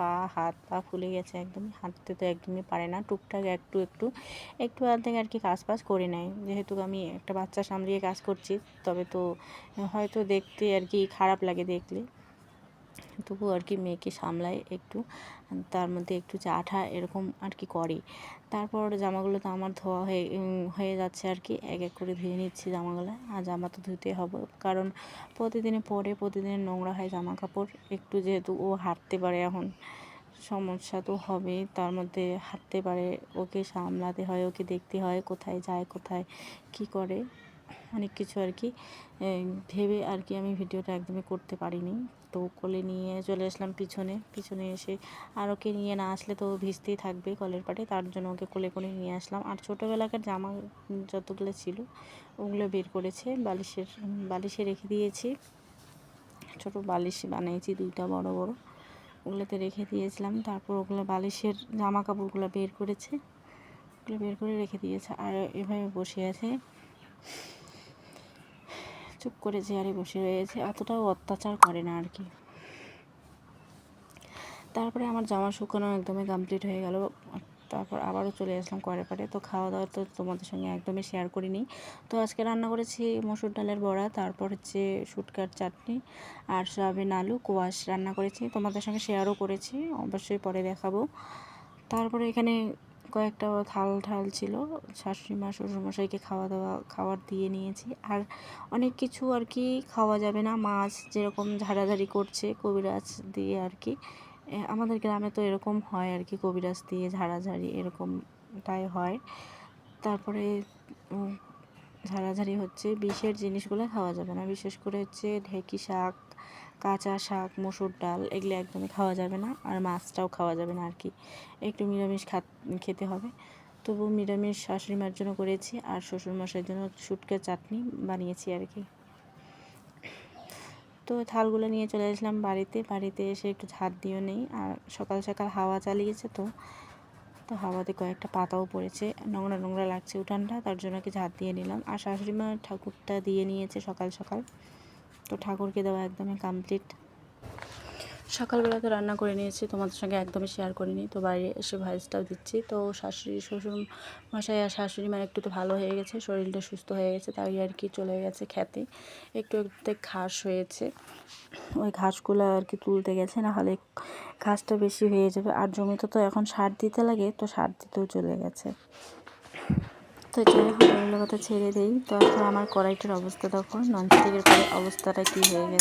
পা, হাত পা ফুলে গেছে একদমই। হাঁটতে তো একদমই পারে না। টুকটাক একটু একটু একটু থেকে আর কি কাজ বাজ করে নেয়। যেহেতু আমি একটা বাচ্চা সামলিয়ে কাজ করছি, তবে তো হয়তো দেখতে আর কি খারাপ লাগে দেখলে। তবু আর কি মেয়েকে সামলায় একটু, তার মধ্যে একটু চাঠা এরকম আর কি করে। তারপর জামাগুলো তো আমার ধোয়া হয়ে হয়ে যাচ্ছে আর কি। এক এক করে ধুয়ে নিচ্ছি জামাগুলো। আর জামা তো ধুতে হবে। কারণ প্রতিদিনে পরে প্রতিদিনের নোংরা হয় জামা কাপড় একটু যেহেতু ও হাঁটতে পারে এখন, সমস্যা তো হবে তার মধ্যে হাঁটতে পারে, ওকে সামলাতে হয়, ওকে দেখতে হয়, কোথায় যায়, কোথায় কি করে। অনেক কিছু আর কি ভেবে আর কি আমি ভিডিওটা একদমই করতে পারিনি। তো কোলে নিয়ে চলে আসলাম পিছনে পিছনে এসে আর ওকে নিয়ে না আসলে তো ভিজতেই থাকবে কলের পাটে, তার জন্য ওকে কোলে করে নিয়ে আসলাম। আর ছোটোবেলাকার জামা যতগুলো ছিল ওগুলো বের করেছে, বালিশের, বালিশে রেখে দিয়েছি। ছোট বালিশ বানিয়েছি দুইটা বড় বড়, ওগুলোতে রেখে দিয়েছিলাম। তারপর ওগুলো বালিশের জামা কাপড়গুলো বের করেছে, ওগুলো বের করে রেখে দিয়েছে। আর এভাবে বসে আছে। চুপ করে চেয়ারে বসে রয়েছে অতটাও অত্যাচার করে না আর কি। তারপরে আমার জামা শুকানো একদমই কমপ্লিট হয়ে গেল। তারপর আবারও চলে আসলাম করে পারে তো খাওয়া দাওয়া তো তোমাদের সঙ্গে একদমই শেয়ার করিনি। তো আজকে রান্না করেছি মসুর ডালের বড়া, তারপর হচ্ছে শুটকার চাটনি আর সয়াবিন আলু, কোয়াশ রান্না করেছি। তোমাদের সঙ্গে শেয়ারও করেছি, অবশ্যই পরে দেখাবো। তারপরে এখানে কয়েকটা থাল ঠাল ছিল। শাশুড়ি মা, শ্বশুরমশাইকে খাওয়া দাওয়া, খাবার দিয়ে নিয়েছি। আর অনেক কিছু আর কি খাওয়া যাবে না। মাছ যেরকম ঝাড়াঝাড়ি করছে কবিরাজ দিয়ে আর কি। আমাদের গ্রামে তো এরকম হয় আর কি, কবিরাজ দিয়ে ঝাড়াঝাড়ি এরকমটাই হয়। তারপরে ঝাড়াঝাড়ি হচ্ছে, বিষের জিনিসগুলো খাওয়া যাবে না। বিশেষ করে হচ্ছে ঢেঁকি শাক, কাঁচা শাক, মসুর ডাল, এগুলো একদমই খাওয়া যাবে না। আর মাছটাও খাওয়া যাবে না আর কি একটু নিরামিষ খা খেতে হবে। তবু নিরামিষ শাশুড়ি মার জন্য করেছি আর শ্বশুরমশাইয়ের জন্য শুটকে চাটনি বানিয়েছি আর কি তো থালগুলো নিয়ে চলে আসলাম বাড়িতে। বাড়িতে এসে একটু ঝাড় দিয়েও নেই। আর সকাল সকাল হাওয়া চালিয়েছে তো তো হাওয়াতে কয়েকটা পাতাও পড়েছে। নোংরা নোংরা লাগছে উঠানটা, তার জন্য কি ঝাড় দিয়ে নিলাম। আর শাশুড়ি মা ঠাকুরটা দিয়ে নিয়েছে সকাল সকাল। তো ঠাকুরকে দেওয়া একদমই কমপ্লিট সকালবেলা তো রান্না করে নিয়েছি, তোমাদের সঙ্গে একদমই শেয়ার করিনি। তো বাইরে এসে ভয়েসটাও দিচ্ছি। তো শাশুড়ি, শ্বশুর মশাই আর শাশুড়ি মার একটু তো ভালো হয়ে গেছে, শরীরটা সুস্থ হয়ে গেছে, তাই আর কি চলে গেছে খেতে। একটু একটু ঘাস হয়েছে। ওই ঘাসগুলো আর কি তুলতে গেছে, না হলে ঘাসটা বেশি হয়ে যাবে। আর জমিতে তো এখন সার দিতে লাগে, তো সার দিতেও চলে গেছে। তো যাই কথা ছেড়ে দিই। তো আমার কড়াইটার অবস্থা তখন ননস্টিকের পরে অবস্থাটা কী হয়ে গেছে।